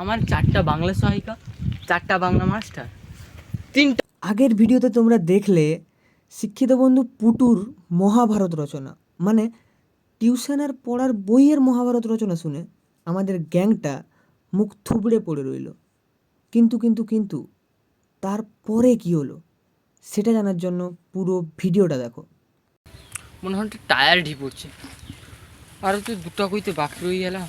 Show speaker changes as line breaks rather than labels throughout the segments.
আমার চারটা বাংলা সহায়িকা চারটা বাংলা মাস্টার তিনটা
আগের ভিডিওতে তোমরা দেখলে শিক্ষিত বন্ধু পুটুর মহাভারত রচনা। মানে টিউশনের পড়ার বইয়ের মহাভারত রচনা শুনে আমাদের গ্যাংটা মুখ থুবড়ে পড়ে রইল। কিন্তু কিন্তু কিন্তু তারপরে কি হলো? সেটা জানার জন্য পুরো ভিডিওটা দেখো।
মনে হয় টায়ার ঢি পড়ছে আর তো দুটা কইতে বাকি রয়ে গেলাম।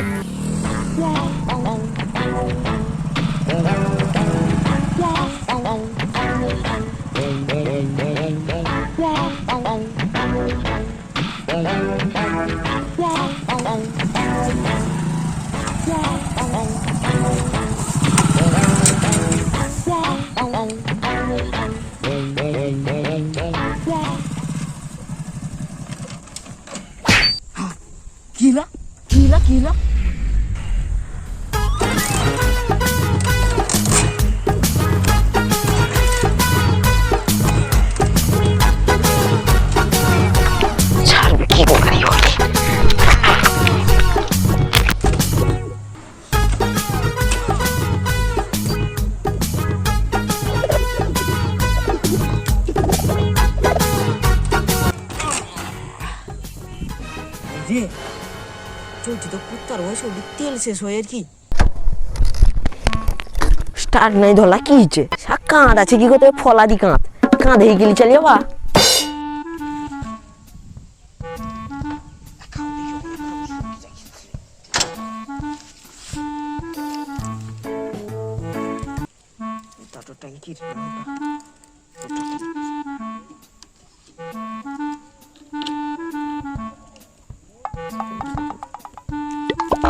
রে চলছি তো কুত্তার বয়স ওটি তেল শেষ হয় আর কি। স্টার্ট নাই ধরলা কি হচ্ছে সা কাঁধ আছে কি করতে ফলা দি কাঁধ কাঁধে গেলি চালিয়ে বা?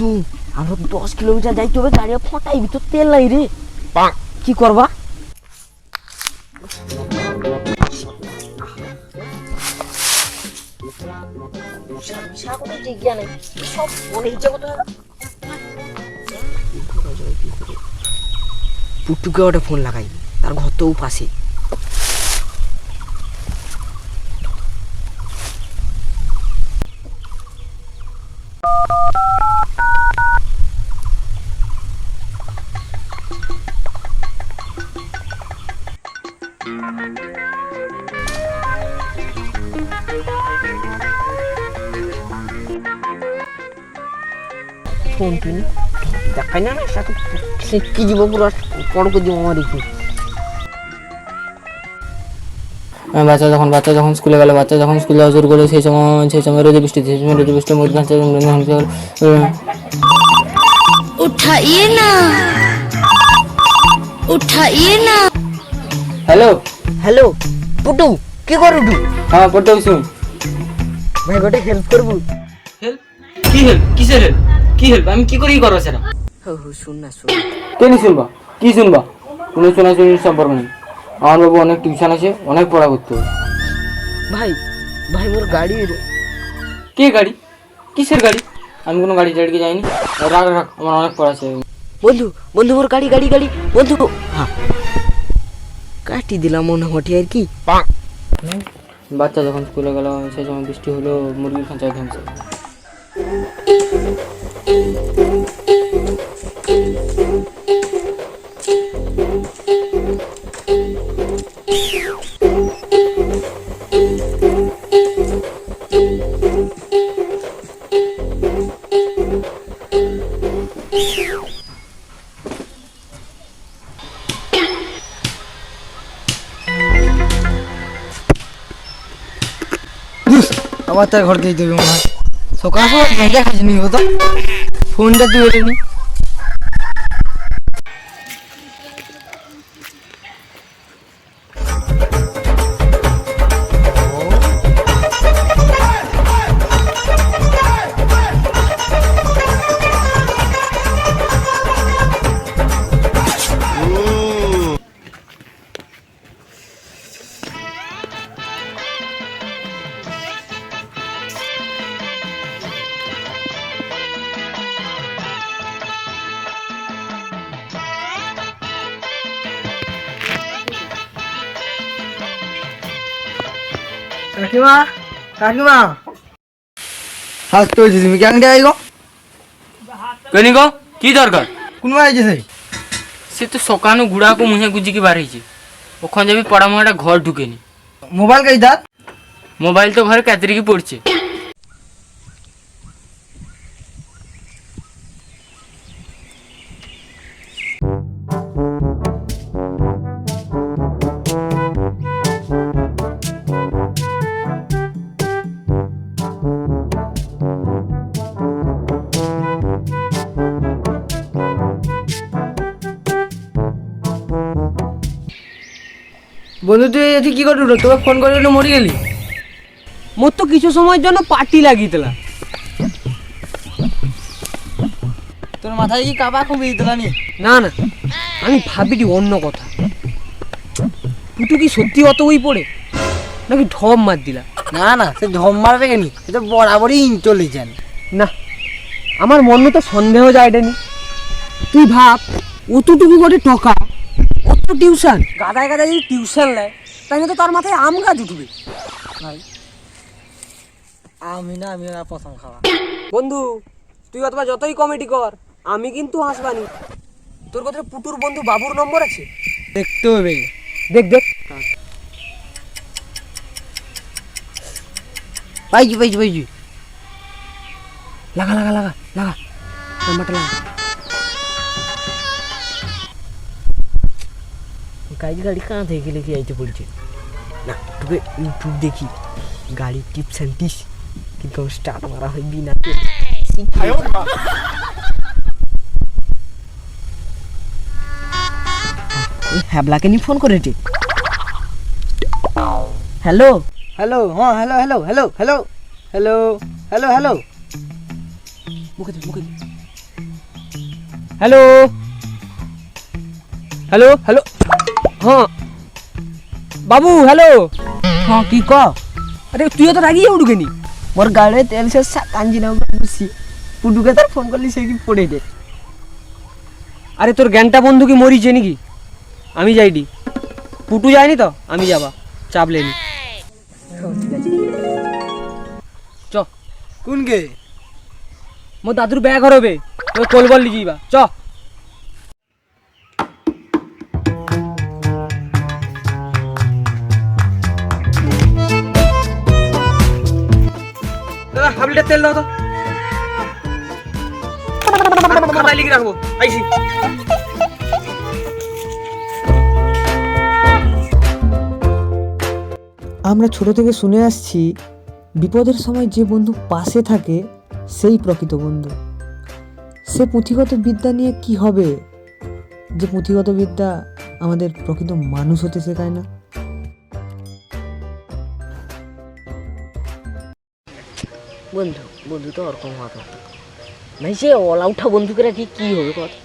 দাঁতু আমরা দশ কিলোমিটার যাইতে হবে গাড়ি ফটাই ভিতর তেল নাই রে কি করবা পুটুকে ওটা ফোন লাগাই তার ঘর তো পাশে দেখাই না সাথে কি দিব পুরো? বড় করে দিব আমার একটু
বাচ্চা যখন বাচ্চা যখন স্কুলে গেল বাচ্চা যখন স্কুলে যাওয়া শুরু করল সেই সময় সেই সময় রোদে বৃষ্টি সেই সময় রোদে বৃষ্টির মধ্যে
বাচ্চা উঠাইয়ে না। উঠাইয়ে না।
হ্যালো?
হ্যালো পুটু কি করু
হ্যাঁ পড়তে শুন
ভাই গোটে হেল্প করব।
হেল্প কি হেল্প কিসের হেল্প কি হেল্প আমি কি করি করো সেটা?
হো হো শুন না শুন।
কেন শুনবা কি শুনবা কোনো শোনা শুনি সম্পর্ক নেই। আমার বাবু অনেক টিউশন আছে অনেক পড়া করতে হবে
ভাই ভাই মোর গাড়ির
কে গাড়ি? কিসের গাড়ি? আমি কোনো গাড়ি টাড়িকে যাইনি। রাখ রাখ আমার অনেক পড়া আছে।
বন্ধু বন্ধু মোর গাড়ি গাড়ি গাড়ি। বন্ধু হ্যাঁ। কাটি দিলাম মনে হটি আর কি।
বাচ্চা যখন স্কুলে গেল সেই সময় বৃষ্টি হলো মুরগির খাঁচায় ঘামছে।
তার ঘর দিয়ে দেবে মনে হয় সকাল সকাল মেঘা খাইছি নি ফোনটা তুই এলি
কাকিমা কাকিমা
হাত তো তুমি কেন যাই গো
কেনি গো কি দরকার
কোনবা আইছে সেই
সে তো সকানু গুড়াকু মুহে গুজিকি বাড়াইছে ওখানে যাবি পড়া মহাটা ঘর ঢুকেনি
মোবাইল কাই দাঁত
মোবাইল তো ঘরে কাতরিকি পড়ছে
বন্ধু তুই এটি কি করলি তোকে ফোন করে মরি গেলি।
মোর তো কিছু সময়ের জন্য পার্টি লাগিয়ে দিলা
তোর মাথায় কি কাবা কমে দিত নি?
না না আমি ভাবিটি অন্য কথা। পুটু কি সত্যি অত ওই পড়ে? নাকি ঢপ মার দিলা?
না না সে ঢম মারবে কেনি? সে তো বরাবরই ইন্টেলিজেন্ট
না আমার মনে তো সন্দেহ যায়নি তুই ভাব অতটুকু করে টকা টিউশন। গাদায় গাদায় যদি টিউশন নেয় তাহলে তো তার মাথায় আম গাছ উঠবে।
আমি না আমি না প্রথম খাওয়া।
বন্ধু তুই অথবা যতই কমেডি কর আমি কিন্তু হাসবানি। তোর কথা পুটুর বন্ধু বাবুর নম্বর আছে?
দেখতে হবে।
দেখ দেখ।
পাইছি পাইছি পাইছি
লাগা লাগা লাগা লাগা। নাম্বারটা লাগা।
গাড়ি গাড়ি কাঁ থেকে লিখে যাইতে পড়ছে না তোকে ইউটিউব দেখি গাড়ি টিপস অ্যান্ড টিস কিন্তু স্টার্ট মারা হয় বিনা হ্যাবলাকে নি ফোন করেছে। হ্যালো?
হ্যালো হ্যাঁ hello hello hello hello hello hello hello.
মুখে দে মুখে দে হ্যালো? Hello hello. হ্যাঁ। বাবু হ্যালো।
হ্যাঁ কি ক?
আরে তুইও তো রাগিয়ে উঠবে নি
মোর গাড়ি তেল শেষ কাঞ্জি না বুঝছি পুটুকে তার ফোন করলি সে কি পড়ে দে
আরে তোর জ্ঞানটা বন্ধু কি মরিছে নাকি? আমি যাইনি পুটু যায়নি তো? আমি যাবা। চাপ লেনি। চ।
কোন গে
মোর দাদুর ব্যাগ হবে তোর কল বল লিজি চ। হাফ তেল দাও তো। খাতায় লিখে রাখব। আইসি আমরা ছোট থেকে শুনে আসছি, বিপদের সময় যে বন্ধু পাশে থাকে, সেই প্রকৃত বন্ধু। সে পুঁথিগত বিদ্যা নিয়ে কি হবে? যে পুঁথিগত বিদ্যা আমাদের প্রকৃত মানুষ হতে শেখায় না।
বন্ধু বন্ধু তো ওরকম হওয়া দরকার নাই সে অল আউটটা বন্ধুকে রাখি কি হবে কথা